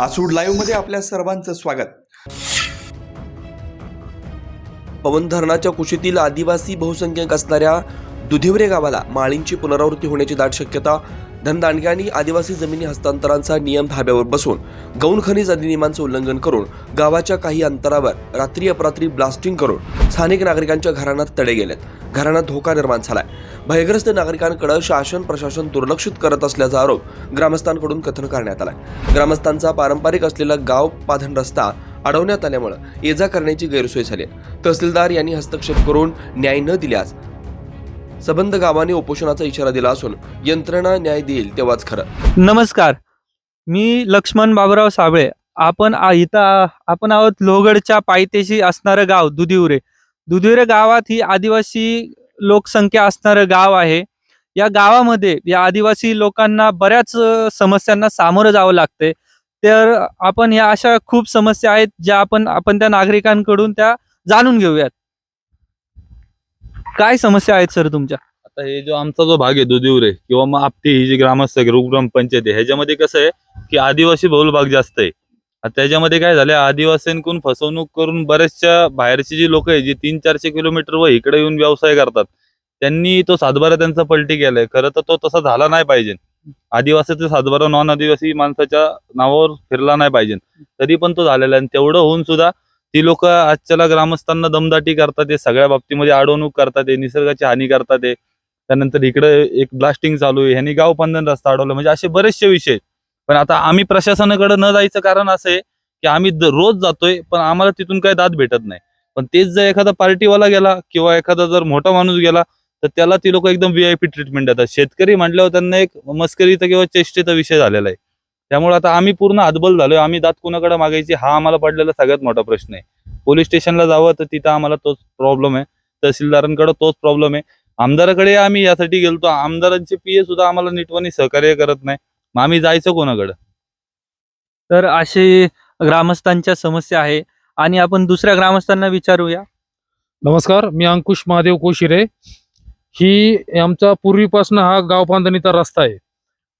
आसूड लाईव्हमध्ये आपल्या सर्वांचं स्वागत. पवन धरणाच्या कुशीतील आदिवासी बहुसंख्यक असणाऱ्या दुधिवरे गावाला माळींची पुनरावृत्ती होण्याची दाट शक्यता धनदांडग्यांनी आदिवासी जमिनी हस्तांतरांचा नियम धाब्यावर बसून गौण खनिज अधिनियमांचं उल्लंघन करून गावाच्या काही अंतरावर रात्री अपरात्री ब्लास्टिंग करून स्थानिक नागरिकांच्या घरांना तडे गेलेत. घरांना धोका निर्माण झालाय. भयग्रस्त नागरिकांकडे शासन प्रशासन दुर्लक्षित करत असल्याचा आरोप ग्रामस्थांकडून कथन करण्यात आलाय. ग्रामस्थांचा पारंपरिक असलेला गाव पाधन रस्ता अडवण्यात आल्यामुळे ये जा करण्याची गैरसोय झाली आहे. तहसीलदार यांनी हस्तक्षेप करून न्याय न दिल्यास सबंध गावाने उपोषणाचा इशारा दिला असून यंत्रणा न्याय देईल तेव्हाच खरं. नमस्कार. मी लक्ष्मण बाबुराव साबळे. आपण इथं आपण आहोत लोहगडच्या पायथ्याशी असणारं गाव दुधिवरे. दुधिवरे गावात ही आदिवासी लोकसंख्या असणारं गाव आहे. या गावामध्ये या आदिवासी लोकांना बऱ्याच समस्यांना सामोरं जावं लागतंय. तर आपण या अशा खूप समस्या आहेत ज्या आपण आपण त्या नागरिकांकडून त्या जाणून घेऊयात. काय समस्या आहेत सर तुमच्या? आता हे जो आमचा जो भाग आहे दुधिवरे किंवा मग आपटी ही जी ग्रामस्थ आहे, ग्रामपंचायत आहे ह्याच्यामध्ये कसं आहे की आदिवासी बहुल भाग जास्त आहे. त्याच्यामध्ये काय झालंय आदिवासींकडून फसवणूक करून बऱ्याचशा बाहेरची जी लोक आहे जी तीन चारशे किलोमीटर व इकडे येऊन व्यवसाय करतात त्यांनी तो सातबारा त्यांचा पलटी केलाय. खरं तर तो तसा झाला नाही पाहिजे. आदिवासीचा सातबारा नॉन आदिवासी माणसाच्या नावावर फिरला नाही पाहिजे. तरी पण तो झालेला आहे. आणि तेवढं होऊन सुद्धा ती लोक आजच्याला ग्रामस्थांना दमदाटी करतात ते सगळ्या बाबतीमध्ये अडवणूक करतात निसर्गाची हानी करतात त्यानंतर इकडे एक ब्लास्टिंग चालू आहे ह्यांनी गाव पंधन रस्ता अडवला म्हणजे असे बरेचसे विषय पण आता आम्ही प्रशासनाकडे न जायचं कारण असं आहे की आम्ही रोज जातोय पण आम्हाला तिथून काही दाद भेटत नाही. पण तेच जर एखादा पार्टीवाला गेला किंवा एखादा जर मोठा माणूस गेला तर त्याला ती लोक एकदम व्हीआयपी ट्रीटमेंट देतात. शेतकरी म्हटल्यावर त्यांना एक मस्करीचा किंवा चेष्टेचा विषय झालेला आहे. त्यामुळे आता आम्ही पूर्ण हातबल झालोय. आम्ही दात कुणाकडे मागायची हा आम्हाला पडलेला सगळ्यात मोठा प्रश्न आहे. पोलीस स्टेशनला जावं तर तिथं आम्हाला तोच प्रॉब्लेम आहे. तहसीलदारांकडे तोच प्रॉब्लेम आहे. आमदाराकडे आम्ही यासाठी गेलतो. आमदारांचे पीए सुद्धा आम्हाला नीटवानी सहकार्य करत नाही. मग आम्ही जायचं कोणाकडे? तर अशी ग्रामस्थांच्या समस्या आहे. आणि आपण दुसऱ्या ग्रामस्थांना विचारूया. नमस्कार मी अंकुश महादेव कोशिरे. ही आमचा पूर्वीपासून हा गाव बांधणीचा रस्ता आहे.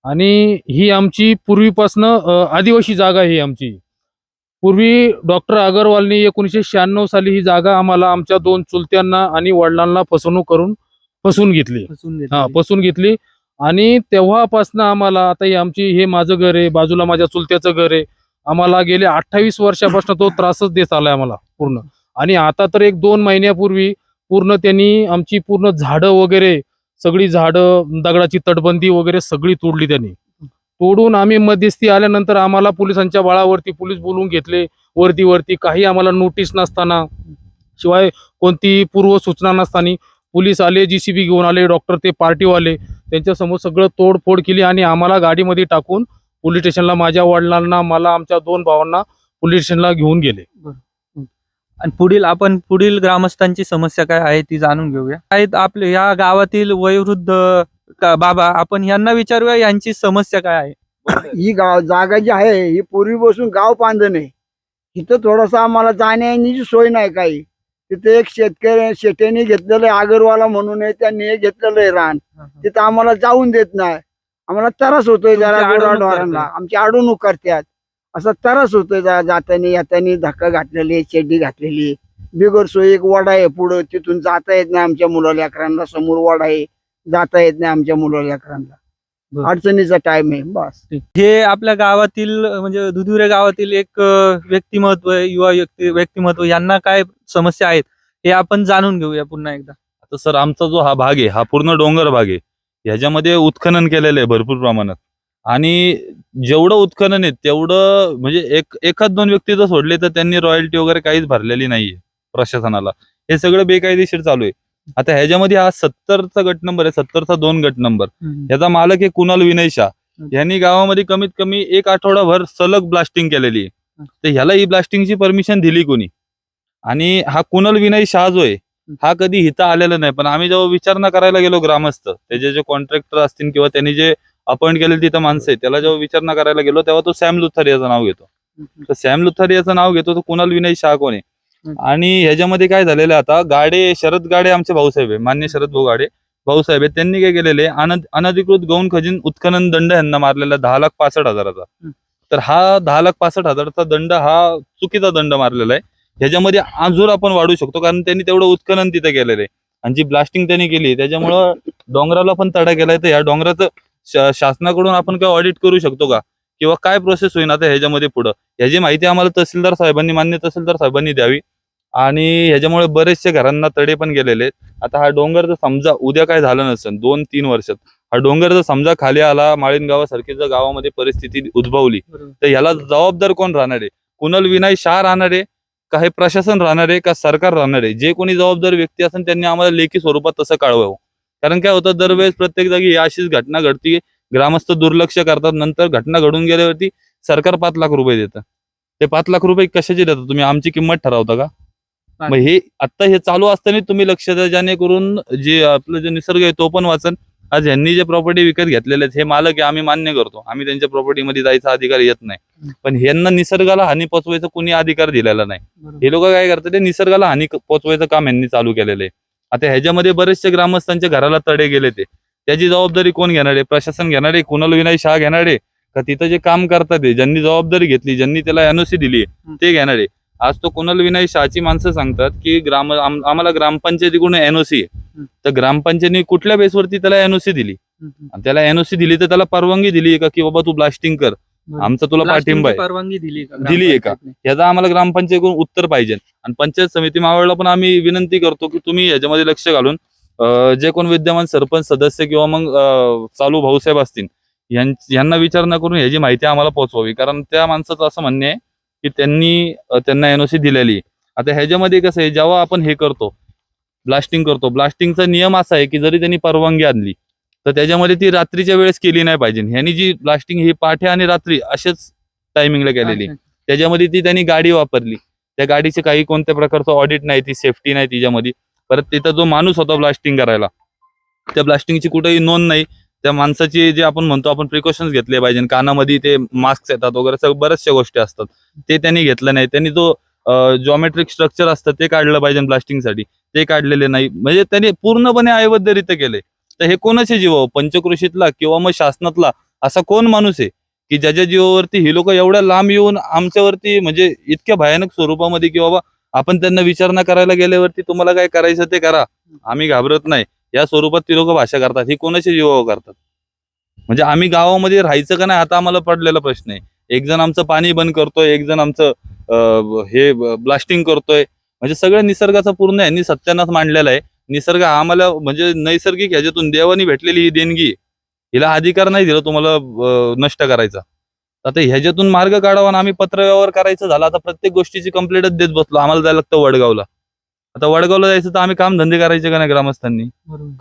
आणि ही आमची पूर्वीपासनं आदिवासी जागा ही आमची. पूर्वी डॉक्टर अगरवालनी एकोणीसशे शहाण्णव साली ही जागा आम्हाला आमच्या दोन चुलत्यांना आणि वडिलांना फसवणूक करून फसवून घेतली. हा फसवून घेतली. आणि तेव्हापासनं आम्हाला आता ही आमची हे माझं घर आहे बाजूला माझ्या चुलत्याचं घर आहे. आम्हाला गेले अठ्ठावीस वर्षापासून तो त्रासच देत आलाय आम्हाला पूर्ण. आणि आता तर एक दोन महिन्यापूर्वी पूर्ण त्यांनी आमची पूर्ण झाडं वगैरे सगळी झाडं दगडाची तटबंदी वगैरे सगळी तोडली त्यांनी. तोडून आम्ही मध्यस्थी आल्यानंतर आम्हाला पोलिसांच्या बाळावरती पोलीस बोलवून घेतले. वरती वरती काही आम्हाला नोटीस नसताना शिवाय कोणती पूर्व सूचना नसताना पोलीस आले जीसीबी घेऊन आले डॉक्टर ते पार्टीवाले त्यांच्यासमोर सगळं तोडफोड केली आणि आम्हाला गाडीमध्ये टाकून पोलीस स्टेशनला माझ्या वडिलांना मला आमच्या दोन भावांना पोलीस स्टेशनला घेऊन गेले. आणि पुढील आपण पुढील ग्रामस्थांची समस्या काय आहे ती जाणून घेऊया. आहेत आपले या गावातील वयोवृद्ध बाबा आपण यांना विचारूया यांची समस्या काय आहे? ही गाव जागा जी आहे ही पूर्वीपासून गाव बांधण आहे. तिथं थोडंसं आम्हाला जाण्या येण्याची सोय नाही काही. तिथे एक शेतकरी शेट्याने घेतलेलं आहे आगरवाला म्हणून आहे त्यांनी हे घेतलेलं आहे रान. तिथं आम्हाला जाऊन देत नाही. आम्हाला त्रास होतोय जरा. आमची अडवणूक करतात. असा त्रास होतोय जा- जाताना येताना धक्का घातलेली चेड्डी घातलेली. बिगर सोय एक वडा आहे पुढं तिथून जाता येत नाही आमच्या मुला लेकरांना समोर वडा आहे जाता येत नाही आमच्या मुला लेकरांना बरं. अडचणीचा टाइम आहे बस. हे आपल्या गावातील म्हणजे दुधुरे गावातील एक व्यक्तिमत्व आहे, युवा व्यक्ती व्यक्तिमत्व यांना काय समस्या आहेत हे आपण जाणून घेऊया पुन्हा एकदा. आता सर आमचा जो हा भाग आहे हा पूर्ण डोंगर भाग आहे ह्याच्यामध्ये उत्खनन केलेलं आहे भरपूर प्रमाणात. आणि जेवढं उत्खनन आहे तेवढं म्हणजे एक एखाद दोन व्यक्ती जर सोडले तर त्यांनी रॉयल्टी वगैरे काहीच भरलेली नाहीये प्रशासनाला. हे सगळं बेकायदेशीर चालू आहे. आता ह्याच्यामध्ये हा सत्तरचा गट नंबर आहे सत्तरचा दोन गट नंबर याचा मालक आहे कुणाल विनय शाह यांनी गावामध्ये कमीत कमी एक आठवडाभर सलग ब्लास्टिंग केलेली आहे. तर ह्याला ही ब्लास्टिंगची परमिशन दिली कोणी? आणि हा कुणाल विनय शाह जो आहे हा कधी इथं आलेला नाही. पण आम्ही जेव्हा विचारणा करायला गेलो ग्रामस्थ त्याचे जे कॉन्ट्रॅक्टर असतील किंवा त्यांनी जे अपॉइंट केलेले तिथं माणसं आहे त्याला जेव्हा विचारणा करायला गेलो तेव्हा तो सॅम लुथर याचं नाव घेतो. तर सॅम लुथर याचं नाव घेतो तो कुणाल विनय शाह कोण आहे? आणि ह्याच्यामध्ये काय झालेलं आता गाडे शरद गाडे आमचे भाऊसाहेब आहे मान्य शरद भाऊ गाडे भाऊसाहेब आहेत. त्यांनी काय केलेले अनधिकृत गौण खजिन उत्खनन दंड यांना मारलेला दहा लाख पासष्ट हजाराचा. तर हा दहा लाख पासष्ट हजारचा दंड हा चुकीचा दंड मारलेला आहे. ह्याच्यामध्ये अजून आपण वाढू शकतो कारण त्यांनी तेवढं उत्खनन तिथे केलेलं आहे. आणि जी ब्लास्टिंग त्यांनी केली त्याच्यामुळं डोंगराला पण तडा केलाय तर ह्या डोंगराचं शा- शासनाकडून आपण काय ऑडिट करू शकतो का? किंवा काय प्रोसेस होईल आता ह्याच्यामध्ये पुढं? ह्याची माहिती आम्हाला तहसीलदार साहेबांनी मान्य तहसीलदार साहेबांनी द्यावी. आणि ह्याच्यामुळे बरेचसे घरांना तडे पण गेलेले आहेत. आता हा डोंगर जर समजा उद्या काय झालं नसेल दोन तीन वर्षात हा डोंगर जर समजा खाली आला माळीन गावासारखी जर गावामध्ये परिस्थिती उद्भवली तर ह्याला जबाबदार कोण राहणार आहे? कुणाल विनाय शाह राहणार आहे? का हे प्रशासन राहणार आहे? का सरकार राहणार आहे? जे कोणी जबाबदार व्यक्ती असेल त्यांनी आम्हाला लेखी स्वरूपात तसं कळवावं. कारण काय होतं दरवेळेस प्रत्येक जागी ही अशीच घटना घडती. ग्रामस्थ दुर्लक्ष करतात नंतर घटना घडून गेल्यावरती सरकार पाच लाख रुपये देतं. ते पाच लाख रुपये कशाचे देता तुम्ही आमची किंमत ठरवता का? मग हे आता हे चालू असताना तुम्ही लक्ष द्या जेणेकरून जे आपलं जे निसर्ग आहे तो पण वाचन. आज यांनी जे प्रॉपर्टी विकत घेतलेले आहेत हे मालक आहे आम्ही मान्य करतो. आम्ही त्यांच्या प्रॉपर्टीमध्ये जायचा अधिकार येत नाही. पण ह्यांना निसर्गाला हानी पोचवायचा कोणी अधिकार दिलेला नाही. हे लोक काय करतात ते निसर्गाला हानी पोचवायचं काम यांनी चालू केलेलं आहे. आता ह्याच्यामध्ये बरेचसे ग्रामस्थांच्या घराला तडे गेले ते. त्याची जबाबदारी कोण घेणार आहे? प्रशासन घेणार आहे? कुणाल विनाय शाह घेणार आहे? का तिथं जे काम करतात ज्यांनी जबाबदारी घेतली ज्यांनी त्याला एनओसी दिली ते घेणार आहे. आज तो कुणाल विनाय शहाची माणसं सांगतात की ग्राम आम- आम्हाला ग्रामपंचायतीकडून एनओसी आहे. तर ग्रामपंचायतीने कुठल्या बेसवरती त्याला एनओसी दिली? त्याला एनओसी दिली तर त्याला परवानगी दिली का? की बाबा तू ब्लास्टिंग कर. आमचा तुला पाठिंबा आहे परवानगी दिली दिली आहे का? ग्रामपंचायतने? याचा आम्हाला ग्रामपंचायतीकडून उत्तर पाहिजे आणि पंचायत समिती मावळला पण आम्ही विनंती करतो की तुम्ही याच्यामध्ये लक्ष घालून जे कोण विद्यमान सरपंच सदस्य किंवा मग चालू भाऊसाहेब असतील यांना विचार न करून ह्याची माहिती आम्हाला पोहोचवावी कारण त्या माणसाचं असं म्हणणे आहे की त्यांनी त्यांना एनओसी दिलेली आहे. आता ह्याच्यामध्ये कसं आहे जेव्हा आपण हे करतो ब्लास्टिंग करतो ब्लास्टिंगचा नियम असा आहे की जरी त्यांनी परवानगी आणली तर त्याच्यामध्ये ती रात्रीच्या वेळेस केली नाही पाहिजे. ह्यांनी जी ब्लास्टिंग ही पाठे आणि रात्री असेच टायमिंगला केलेली. त्याच्यामध्ये ती त्यांनी गाडी वापरली. त्या गाडीचे काही कोणत्या प्रकारचं ऑडिट नाही ती सेफ्टी नाही तिच्यामध्ये. परत तिथं जो माणूस होता ब्लास्टिंग करायला त्या ब्लास्टिंगची कुठेही नोंद नाही. त्या माणसाची जे आपण म्हणतो आपण प्रिकॉशन्स घेतले पाहिजे. कानामध्ये ते मास्क येतात वगैरे सगळं बऱ्याचशा गोष्टी असतात. ते त्यांनी घेतलं नाही. त्यांनी जो जॉमेट्रिक स्ट्रक्चर असतं ते काढलं पाहिजे ब्लास्टिंगसाठी ते काढलेले नाही. म्हणजे त्यांनी पूर्णपणे अयबद्धरित्या केले. तर हे कोणाचे जीव पंचकृषीतला किंवा मग शासनातला असा कोण माणूस आहे? की ज्याच्या जीवावरती ही लोक एवढ्या लांब येऊन आमच्यावरती म्हणजे इतक्या भयानक स्वरूपामध्ये की बाबा आपण त्यांना विचारणा करायला गेल्यावरती तुम्हाला काय करायचं ते करा. आम्ही घाबरत नाही. या स्वरूपात ती लोक भाषा करतात. ही कोणाच्या जीवावर करतात? म्हणजे आम्ही गावामध्ये राहायचं का नाही आता आम्हाला पडलेला प्रश्न आहे. एक जण आमचं पाणी बंद करतोय एक जण आमचं हे ब्लास्टिंग करतोय. म्हणजे सगळं निसर्गाचा पूर्ण यांनी सत्यानाच मांडलेला आहे. निसर्ग आम्हाला म्हणजे नैसर्गिक ह्याच्यातून देवानी भेटलेली ही देणगी. हिला अधिकार नाही दिला तुम्हाला नष्ट करायचा. आता ह्याच्यातून मार्ग काढावा आणि आम्ही पत्रव्यवहार करायचं झालं आता प्रत्येक गोष्टीची कंप्लेंटच देत बसलो. आम्हाला जायला लागतं वडगावला. आता वडगावला जायचं तर आम्ही काम धंदे करायचे का नाही ग्रामस्थांनी?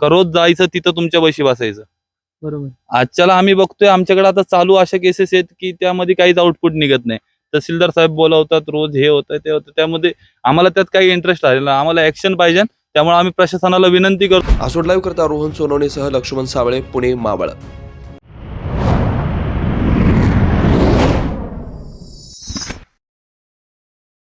रोज जायचं तिथं तुमच्या बशी बसायचं? बरोबर. आजच्याला आम्ही बघतोय आमच्याकडे आता चालू अशा केसेस आहेत की त्यामध्ये काहीच आउटपुट निघत नाही. तहसीलदार साहेब बोलावतात रोज हे होतं ते होतं त्यामध्ये आम्हाला त्यात काही इंटरेस्ट नाही. आम्हाला ऍक्शन पाहिजे. त्यामुळे आम्ही प्रशासनाला विनंती करतो. आसोड लाईव्ह करता रोहन सोनवणेसह लक्ष्मण सावळे पुणे मावळ.